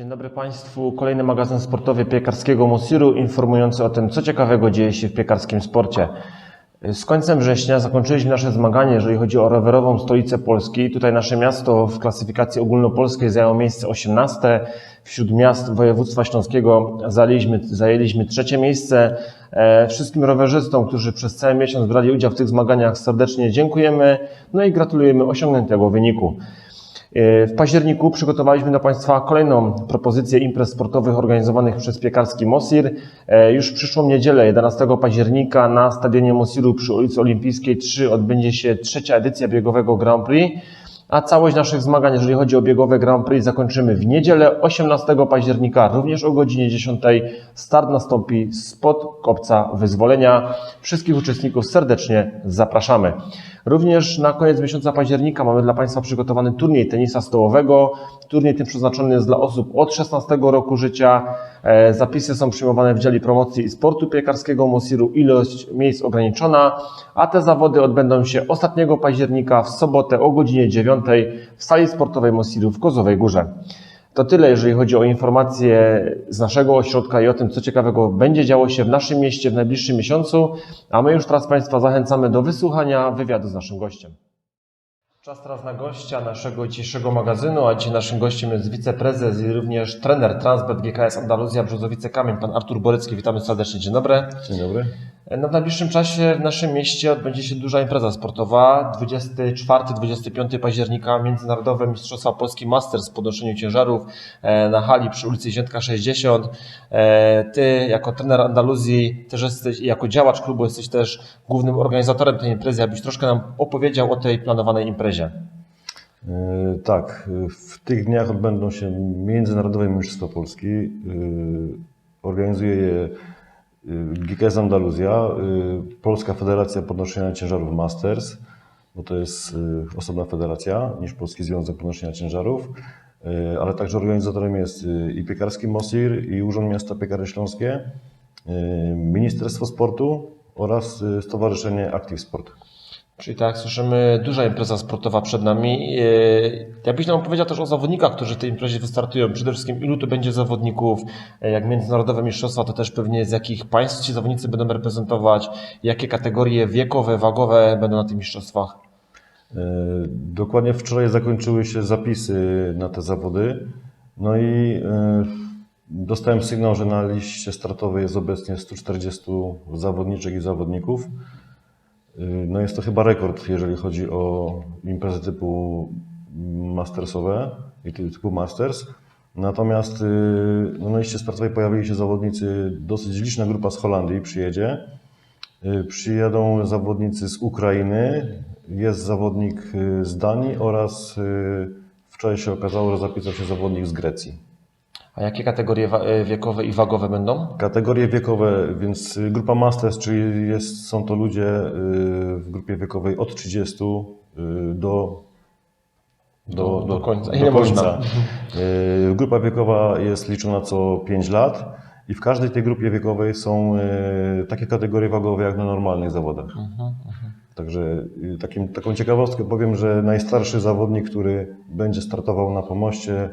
Dzień dobry Państwu. Kolejny magazyn sportowy piekarskiego Mosiru informujący o tym, co ciekawego dzieje się w piekarskim sporcie. Z końcem września zakończyliśmy nasze zmaganie, jeżeli chodzi o rowerową stolicę Polski. Tutaj nasze miasto w klasyfikacji ogólnopolskiej zajęło miejsce 18. Wśród miast województwa śląskiego zajęliśmy, zajęliśmy trzecie miejsce. E, Wszystkim rowerzystom, którzy przez cały miesiąc brali udział w tych zmaganiach serdecznie dziękujemy. No i gratulujemy osiągniętego wyniku. E, W październiku przygotowaliśmy dla Państwa kolejną propozycję imprez sportowych organizowanych przez piekarski Mosir. E, Już w przyszłą niedzielę, 11 października na stadionie Mosiru przy ulicy Olimpijskiej 3 odbędzie się trzecia edycja biegowego Grand Prix. A całość naszych zmagań, jeżeli chodzi o biegowe Grand Prix, zakończymy w niedzielę 18 października, również o godzinie 10. Start nastąpi spod kopca wyzwolenia. Wszystkich uczestników serdecznie zapraszamy. Również na koniec miesiąca października mamy dla Państwa przygotowany turniej tenisa stołowego. Turniej ten przeznaczony jest dla osób od 16 roku życia. E, Zapisy są przyjmowane w dziale promocji i sportu piekarskiego Mosiru. Ilość miejsc ograniczona, a te zawody odbędą się ostatniego października w sobotę o godzinie 9 w sali sportowej Mosiru w Kozowej Górze. To tyle, jeżeli chodzi o informacje z naszego ośrodka i o tym, co ciekawego będzie działo się w naszym mieście w najbliższym miesiącu. A my już teraz Państwa zachęcamy do wysłuchania wywiadu z naszym gościem. Czas teraz na gościa naszego dzisiejszego magazynu, a dzisiaj naszym gościem jest wiceprezes i również trener Transbet GKS Andaluzja Brzozowice Kamień, pan Artur Borycki. Witamy serdecznie, dzień dobry. Dzień dobry. No w najbliższym czasie w naszym mieście odbędzie się duża impreza sportowa. 24-25 października Międzynarodowe Mistrzostwa Polski Masters w podnoszeniu ciężarów e, na hali przy ulicy Ziętka 60. E, Ty jako trener Andaluzji też jesteś jako działacz klubu jesteś też głównym organizatorem tej imprezy. Abyś troszkę nam opowiedział o tej planowanej imprezie. E, Tak, w tych dniach odbędą się Międzynarodowe Mistrzostwa Polski. Organizuje je GKS Andaluzja, e, Polska Federacja Podnoszenia Ciężarów Masters, bo to jest e, osobna federacja niż Polski Związek Podnoszenia Ciężarów, ale także organizatorem jest i Piekarski Mosir, i Urząd Miasta Piekary Śląskie, Ministerstwo Sportu oraz Stowarzyszenie Active Sport. Czyli tak słyszymy, duża impreza sportowa przed nami. Yy, Jakbyś nam opowiedział też o zawodnikach, którzy w tej imprezie wystartują. Przede wszystkim ilu tu będzie zawodników, Yy, jak międzynarodowe mistrzostwa, to też pewnie z jakich państw ci zawodnicy będą reprezentować, jakie kategorie wiekowe, wagowe będą na tych mistrzostwach. E, Dokładnie wczoraj zakończyły się zapisy na te zawody. No i e, dostałem sygnał, że na liście startowej jest obecnie 140 zawodniczek i zawodników. No jest to chyba rekord, jeżeli chodzi o imprezy typu mastersowe i ty- typu masters. Natomiast e, no, na liście startowej pojawili się zawodnicy, dosyć liczna grupa z Holandii przyjedzie. Y, Przyjadą zawodnicy z Ukrainy, jest zawodnik y, z Danii oraz y, wczoraj się okazało, że zapisał się zawodnik z Grecji. A jakie kategorie yy, wiekowe i wagowe będą? Kategorie wiekowe, więc y, grupa Masters, czyli jest, są to ludzie y, w grupie wiekowej od 30 y, do Do- do końca. Ile można? Y, Grupa wiekowa jest liczona co 5 lat i w każdej tej grupie wiekowej są takie kategorie wagowe jak na normalnych zawodach. Także y, takim, taką ciekawostkę powiem, że najstarszy zawodnik, który będzie startował na pomoście,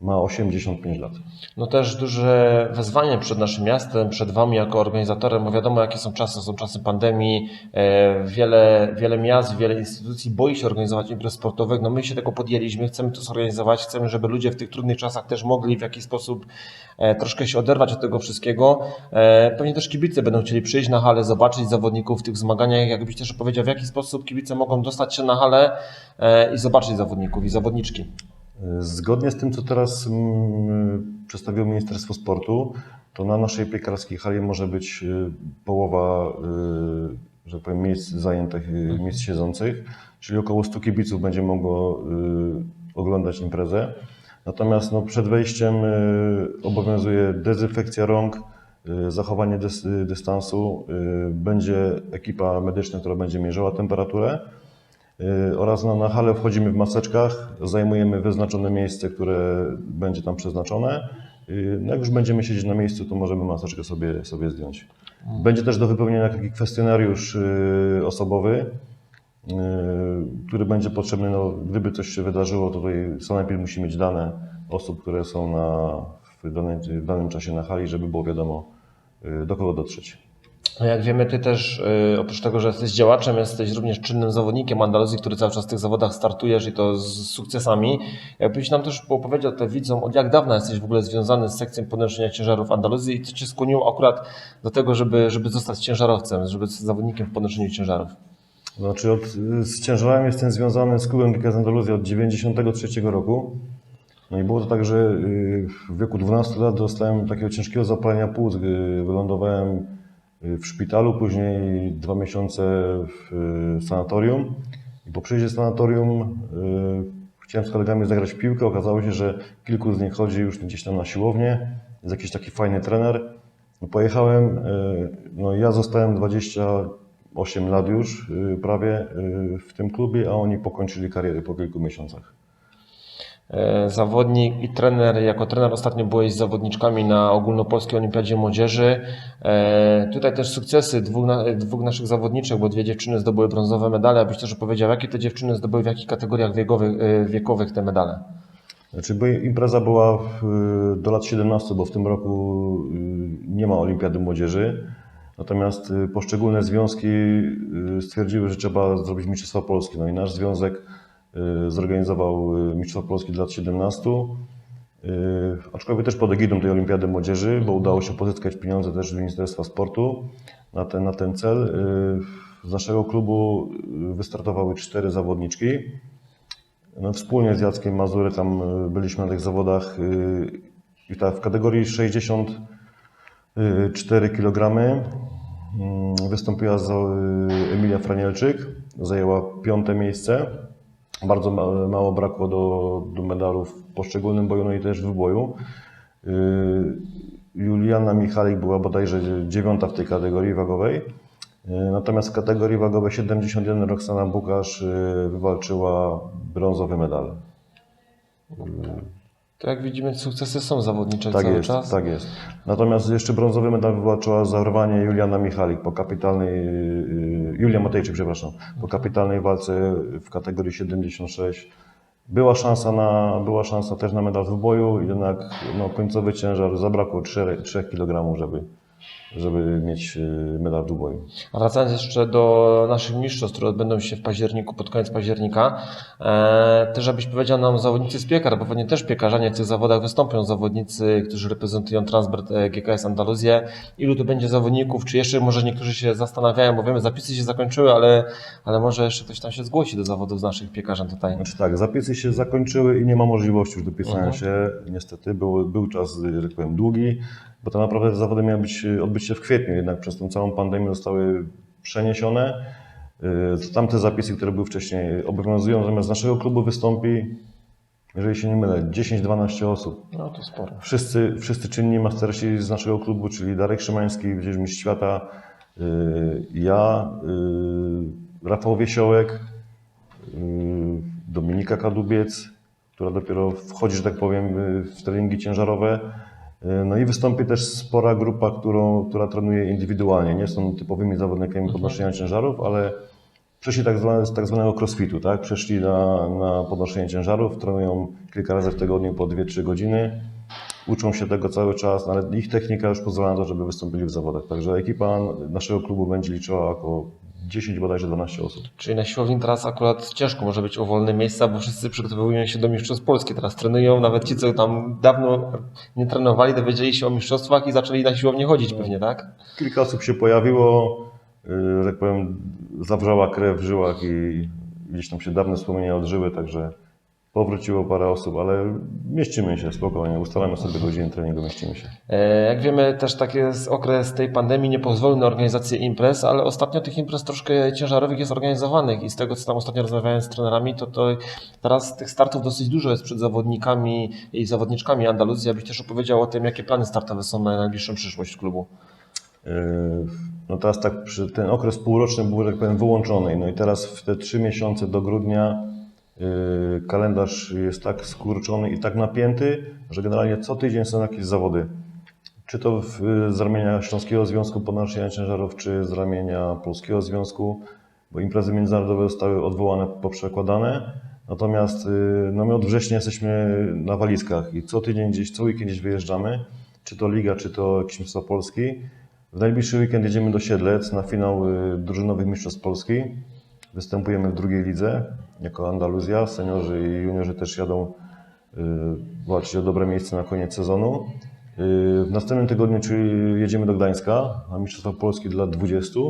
ma 85 lat. No też duże wyzwanie przed naszym miastem, przed Wami jako organizatorem, bo wiadomo jakie są czasy, są czasy pandemii, e, wiele, wiele miast, wiele instytucji boi się organizować imprez sportowych, no my się tego podjęliśmy, chcemy to zorganizować, chcemy, żeby ludzie w tych trudnych czasach też mogli w jakiś sposób e, troszkę się oderwać od tego wszystkiego. E, Pewnie też kibice będą chcieli przyjść na halę, zobaczyć zawodników w tych zmaganiach, jakbyś też opowiedział, w jaki sposób kibice mogą dostać się na halę i zobaczyć zawodników i zawodniczki. Zgodnie z tym, co teraz mm, przedstawiło Ministerstwo Sportu, to na naszej piekarskiej hali może być y, połowa, y, że tak powiem, miejsc zajętych, y, miejsc siedzących, czyli około 100 kibiców będzie mogło oglądać imprezę. Natomiast no, przed wejściem obowiązuje dezynfekcja rąk, zachowanie dys, dystansu, będzie ekipa medyczna, która będzie mierzyła temperaturę. Y, oraz na, na halę wchodzimy w maseczkach, zajmujemy wyznaczone miejsce, które będzie tam przeznaczone. Y, No jak już będziemy siedzieć na miejscu, to możemy maseczkę sobie, sobie zdjąć. Będzie też do wypełnienia taki kwestionariusz y, osobowy, który będzie potrzebny, no, gdyby coś się wydarzyło, to tutaj co najpierw musi mieć dane osób, które są na, w, danym, w danym czasie na hali, żeby było wiadomo, do kogo dotrzeć. No jak wiemy, ty też y, oprócz tego, że jesteś działaczem, jesteś również czynnym zawodnikiem Andaluzji, który cały czas w tych zawodach startujesz i to z sukcesami. Jakbyś nam też opowiedział te widzom, od jak dawna jesteś w ogóle związany z sekcją podnoszenia ciężarów Andaluzji i co cię skłoniło akurat do tego, żeby, żeby zostać ciężarowcem, żeby być zawodnikiem w podnoszeniu ciężarów? Znaczy od, z ciężarami jestem związany z klubem GKS Andaluzja od 1993 roku. No i było to tak, że y, w wieku 12 lat dostałem takiego ciężkiego zapalenia płuc. Wylądowałem w szpitalu, później dwa miesiące w y, sanatorium. I po przyjeździe z sanatorium y, chciałem z kolegami zagrać w piłkę. Okazało się, że kilku z nich chodzi już gdzieś tam na siłownię. Jest jakiś taki fajny trener. No pojechałem, y, no ja zostałem 28 lat już prawie w tym klubie, a oni pokończyli karierę po kilku miesiącach. E, zawodnik i trener, jako trener ostatnio byłeś z zawodniczkami na ogólnopolskiej olimpiadzie młodzieży. E, tutaj też sukcesy dwóch, dwóch naszych zawodniczek, bo dwie dziewczyny zdobyły brązowe medale. Abyś też opowiedział, jakie te dziewczyny zdobyły, w jakich kategoriach wiekowych, e, wiekowych te medale? Znaczy, impreza była w, do lat 17, bo w tym roku nie ma olimpiady młodzieży. Natomiast poszczególne związki stwierdziły, że trzeba zrobić Mistrzostwa Polskie. No i nasz związek zorganizował y, Mistrzostwa Polskie dla lat 17. y, Aczkolwiek też pod egidą tej Olimpiady Młodzieży, bo udało się pozyskać pieniądze też z Ministerstwa Sportu na ten, na ten cel. Y, Z naszego klubu y, wystartowały cztery zawodniczki. No, wspólnie z Jackiem Mazury tam y, byliśmy na tych zawodach y, i tak w kategorii 64 kg mm, wystąpiła y, Emilia Franielczyk, zajęła piąte miejsce. Bardzo ma- mało brakło do, do medalu w poszczególnym boju, no i też w boju. Y, Juliana Michalik była bodajże dziewiąta w tej kategorii wagowej. Y, Natomiast w kategorii wagowej 71 Roxana Bukasz y, wywalczyła brązowy medal. To jak widzimy, sukcesy są zawodnicze Tak cały jest, czas. tak jest. Natomiast jeszcze brązowy medal wywalczyła za rwanie Juliana Michalik po kapitalnej, y, Julia Matejczyk, przepraszam, po kapitalnej walce w kategorii 76. Była szansa, na, była szansa też na medal w boju, jednak no, końcowy ciężar zabrakło 3, 3 kg, żeby, żeby mieć y, medal w. A wracając jeszcze do naszych mistrzostw, które odbędą się w październiku, pod koniec października, e, też abyś powiedział nam zawodnicy z piekar, bo pewnie też piekarze w tych zawodach wystąpią, zawodnicy, którzy reprezentują Transbert e, GKS Andaluzję. Ilu to będzie zawodników, czy jeszcze może niektórzy się zastanawiają, bo wiemy, zapisy się zakończyły, ale, ale może jeszcze ktoś tam się zgłosi do zawodów z naszych piekarzem tutaj. Znaczy tak, zapisy się zakończyły i nie ma możliwości już dopisania Mhm. się. Niestety był, był czas, tak powiem, długi, bo tak naprawdę te zawody miały być, odbyć się w kwietniu, jednak przez tą całą pandemię zostały przeniesione. Yy, Tamte zapisy, które były wcześniej obowiązują, natomiast z naszego klubu wystąpi, jeżeli się nie mylę, 10-12 osób. No to sporo. Wszyscy, wszyscy czynni mastersi z naszego klubu, czyli Darek Szymański, gdzieś mistrz świata, yy, ja, Rafał Wiesiołek, Dominika Kadubiec, która dopiero wchodzi, że tak powiem, w treningi ciężarowe. Yy, No i wystąpi też spora grupa, którą, która trenuje indywidualnie. Nie są typowymi zawodnikami podnoszenia ciężarów, ale przeszli tak, zwane, tak zwanego crossfitu, tak? Przeszli na, na podnoszenie ciężarów, trenują kilka razy w tygodniu po 2-3 godziny. Uczą się tego cały czas, ale ich technika już pozwala na to, żeby wystąpili w zawodach. Także ekipa naszego klubu będzie liczyła około 10, bodajże 12 osób. Czyli na siłowni teraz akurat ciężko może być o wolne miejsca, bo wszyscy przygotowują się do Mistrzostw Polski. Teraz trenują, nawet ci, co tam dawno nie trenowali, dowiedzieli się o mistrzostwach i zaczęli na siłownię chodzić pewnie, tak? Kilka osób się pojawiło, yy, że tak powiem, zawrzała krew w żyłach i gdzieś tam się dawne wspomnienia odżyły, także powróciło parę osób, ale mieścimy się spokojnie, ustalamy sobie godziny treningu, mieścimy się. E, Jak wiemy, też taki jest okres tej pandemii nie pozwolił na organizację imprez, ale ostatnio tych imprez troszkę ciężarowych jest organizowanych i z tego, co tam ostatnio rozmawiałem z trenerami, to, to teraz tych startów dosyć dużo jest przed zawodnikami i zawodniczkami Andaluzji. Abyś też opowiedział o tym, jakie plany startowe są na najbliższą przyszłość klubu. Yy, No teraz tak, ten okres półroczny był, tak powiem, wyłączony. No i teraz w te trzy miesiące do grudnia kalendarz jest tak skurczony i tak napięty, że generalnie co tydzień są jakieś zawody. Czy to w, z ramienia Śląskiego Związku Podnoszenia Ciężarów, czy z ramienia Polskiego Związku, bo imprezy międzynarodowe zostały odwołane, poprzekładane. Natomiast y, no my od września jesteśmy na walizkach i co tydzień gdzieś, co weekend gdzieś wyjeżdżamy, czy to Liga, czy to jakiś Mistrzostwa Polski. W najbliższy weekend jedziemy do Siedlec na finał drużynowych Mistrzostw Polski. Występujemy w drugiej lidze jako Andaluzja. Seniorzy i juniorzy też jadą y, walczyć o dobre miejsce na koniec sezonu. Y, W następnym tygodniu czyli jedziemy do Gdańska na Mistrzostwa Polski dla 20.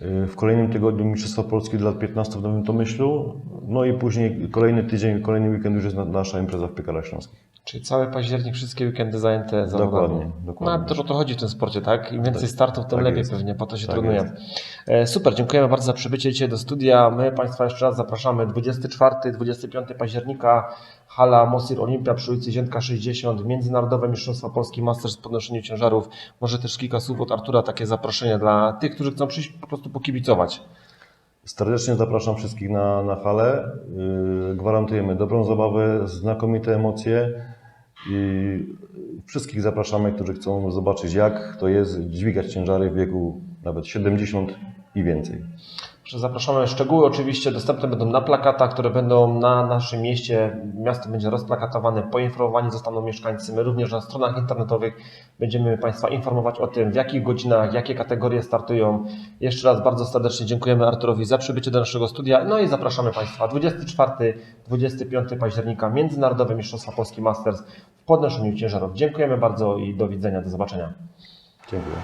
W kolejnym tygodniu Mistrzostwa Polski dla 15 w Nowym Tomyślu. No i później kolejny tydzień, kolejny weekend już jest na- nasza impreza w Piekarach Śląskich. Czyli cały październik, wszystkie weekendy zajęte zawodami. Dokładnie, dokładnie. No, też o to chodzi w tym sporcie, tak? Im więcej startów, tym tak lepiej jest. pewnie, po to się Tak trenuje. jest. E, Super, dziękujemy bardzo za przybycie dzisiaj do studia. My Państwa jeszcze raz zapraszamy 24-25 października Hala Mosir Olimpia przy ulicy Ziętka 60, Międzynarodowe Mistrzostwa Polski Masters w podnoszeniu ciężarów. Może też kilka słów od Artura, takie zaproszenie dla tych, którzy chcą przyjść po prostu pokibicować. Serdecznie zapraszam wszystkich na, na halę. Yy, Gwarantujemy dobrą zabawę, znakomite emocje i wszystkich zapraszamy, którzy chcą zobaczyć jak to jest dźwigać ciężary w wieku nawet 70 i więcej. Zapraszamy. Szczegóły oczywiście dostępne będą na plakatach, które będą na naszym mieście. Miasto będzie rozplakatowane, poinformowani zostaną mieszkańcy. My również na stronach internetowych będziemy Państwa informować o tym, w jakich godzinach, jakie kategorie startują. Jeszcze raz bardzo serdecznie dziękujemy Arturowi za przybycie do naszego studia. No i zapraszamy Państwa 24-25 października Międzynarodowe Mistrzostwa Polski Masters w podnoszeniu ciężarów. Dziękujemy bardzo i do widzenia, do zobaczenia. Dziękuję.